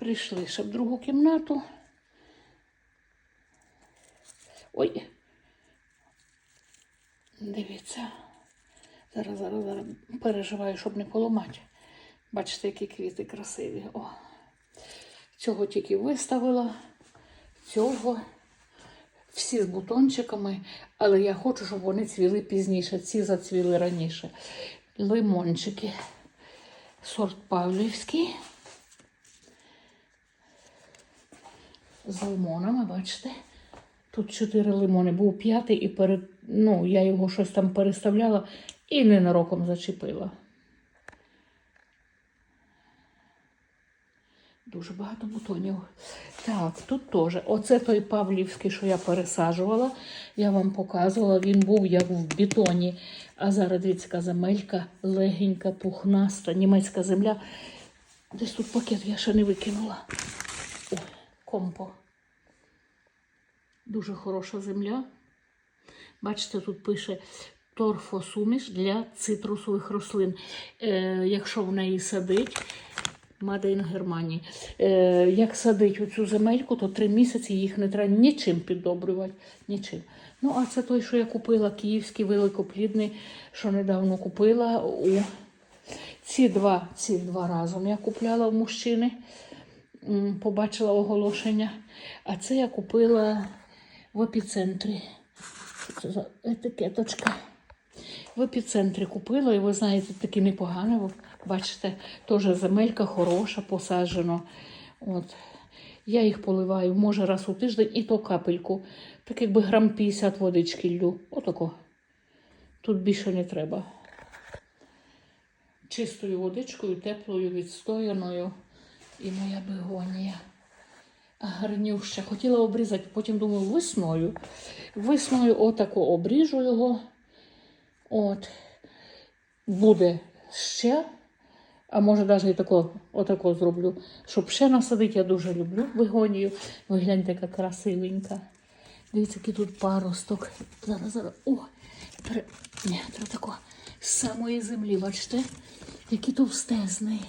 Прийшли ще в другу кімнату. Ой. Дивіться. Зараз, зараз, зараз переживаю, щоб не поламати. Бачите, які квіти красиві. О. Цього тільки виставила. Цього. Всі з бутончиками, але я хочу, щоб вони цвіли пізніше. Ці зацвіли раніше. Лимончики. Сорт Павлівський. З лимонами, бачите? Тут чотири лимони. Був п'ятий і перед, ну, я його щось там переставляла і ненароком зачепила. Дуже багато бутонів. Так, тут теж. Оце той Павлівський, що я пересаджувала. Я вам показувала, він був як в бетоні. А зараз дивіться, земелька легенька, пухнаста, німецька земля. Десь тут пакет я ще не викинула. О, компо. Дуже хороша земля. Бачите, тут пише торфосуміш для цитрусових рослин. Е, якщо в неї садить, Мадейн Германії. Е, як садить оцю земельку, то три місяці їх не треба нічим піддобрювати. Нічим. Ну, а це той, що я купила, київський великоплідний, що недавно купила. У... Ці два, ці два разом я купляла в мужчини, побачила оголошення. А це я купила в епіцентрі. Це за етикеточка? В епіцентрі купила, і ви знаєте, такі непогані. Бачите, теж земелька хороша, посаджено. От. Я їх поливаю, може, раз у тиждень, і то капельку. Так якби грам 50 водички лью. Отако. Тут більше не треба. Чистою водичкою, теплою, відстояною. І моя бегонія. Гарнюща. Хотіла обрізати, потім думаю, весною. Весною отако обріжу його. От. Буде ще. А може навіть і тако, отако зроблю. Щоб ще насадити, я дуже люблю вигонію. Ви гляньте, яка красивенька. Дивіться, який тут паросток. Зараз, зараз. О! Пере... Ні, треба тако. З самої землі, бачите, який товстезний.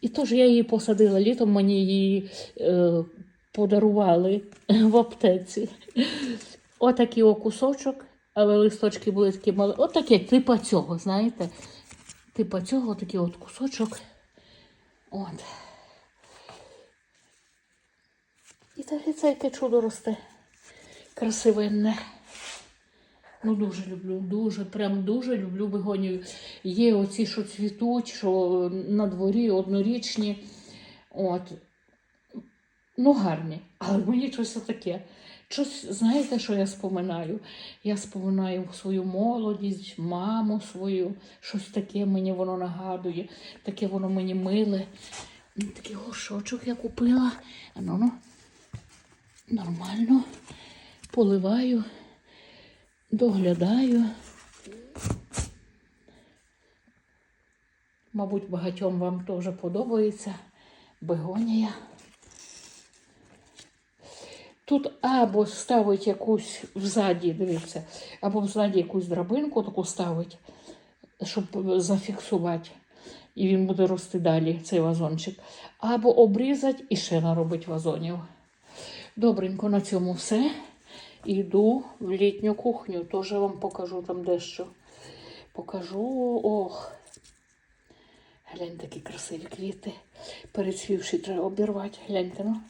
І теж я її посадила літом, мені її е, подарували в аптеці. Отакий о кусочок, але листочки були такі мали. Отаке, типа цього, знаєте? Типа цього, такий от кусочок. От. І дивіться, яке чудо росте. Красивенне. Ну, дуже люблю, дуже, прям дуже люблю бегонію. Є оці, що цвітуть, що на дворі однорічні. От. Ну, гарні. Але мені щось таке. Щось, знаєте, що я споминаю? Я споминаю свою молодість, маму свою, щось таке мені воно нагадує, таке воно мені миле. Такий горшочок я купила. Ну, ну, нормально. Поливаю, доглядаю. Мабуть, багатьом вам теж подобається бегонія. Тут або ставить якусь взаді, дивіться, або взаді якусь драбинку таку ставить, щоб зафіксувати. І він буде рости далі, цей вазончик. Або обрізати і ще наробить вазонів. Добренько, на цьому все. Йду в літню кухню. Теж вам покажу там дещо. Покажу. Ох. Гляньте, такі красиві квіти. Перецвівши, треба обірвати. Гляньте, ну.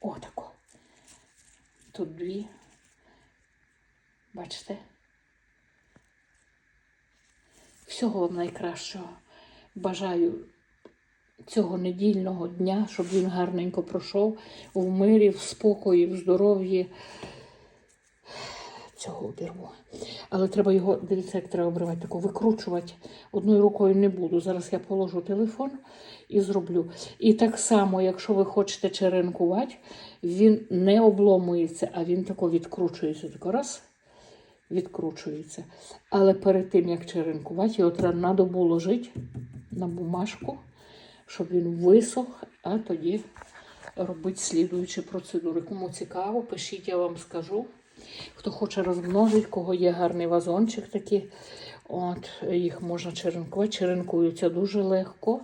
О, тако. Тут дві. Бачите? Всього вам найкращого. Бажаю цього недільного дня, щоб він гарненько пройшов в мирі, в спокої, в здоров'ї. Цього обірву. Але треба його, дивіться, як треба обривати, таку викручувати. Одною рукою не буду. Зараз я положу телефон і зроблю. І так само, якщо ви хочете черенкувати, він не обломується, а він тако відкручується. Тако раз, відкручується. Але перед тим, як черенкувати, його треба добу ложити на бумажку, щоб він висох, а тоді робити слідуючі процедури. Кому цікаво, пишіть, я вам скажу. Хто хоче розмножити, кого є гарний вазончик такий, от, їх можна черенкувати. Черенкуються дуже легко.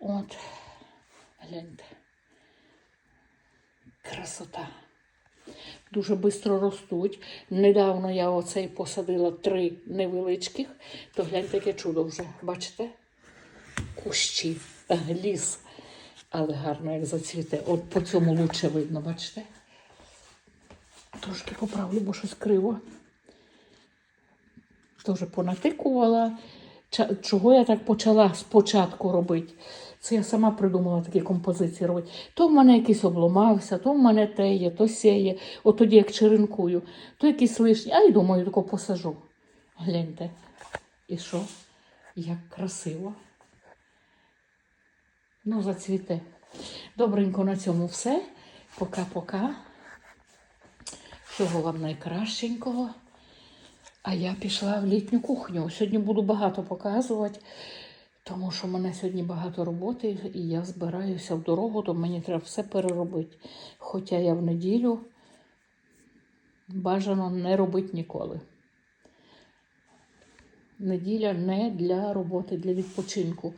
От, гляньте. Красота. Дуже швидко ростуть. Недавно я оцей посадила три невеличких, то гляньте, яке чудо вже. Бачите? Кущі, ліс. Але гарно як зацвіте. От по цьому лучше видно, бачите? Трошки поправлю, бо щось криво. Теж понатикувала. Чого я так почала спочатку робити? Це я сама придумала такі композиції робити. То в мене якийсь обломався, то в мене те є, то сє є. От тоді як черенкую, то якісь лишні. А й думаю, тако посажу. Гляньте. І що? Як красиво. Ну, зацвіте. Добренько на цьому все. Пока-пока. Всього вам найкращенького. А я пішла в літню кухню. Сьогодні буду багато показувати, тому що в мене сьогодні багато роботи, і я збираюся в дорогу, то мені треба все переробити. Хоча я в неділю бажано не робити ніколи. Неділя не для роботи, для відпочинку.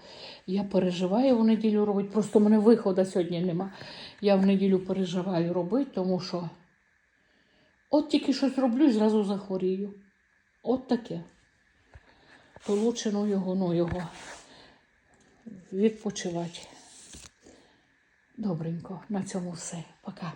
Я переживаю в неділю робити, просто в мене виходу сьогодні нема. Я в неділю переживаю робити, тому що от тільки щось роблю і зразу захворію. От таке. Получено його, ну його відпочивати. Добренько, на цьому все. Пока.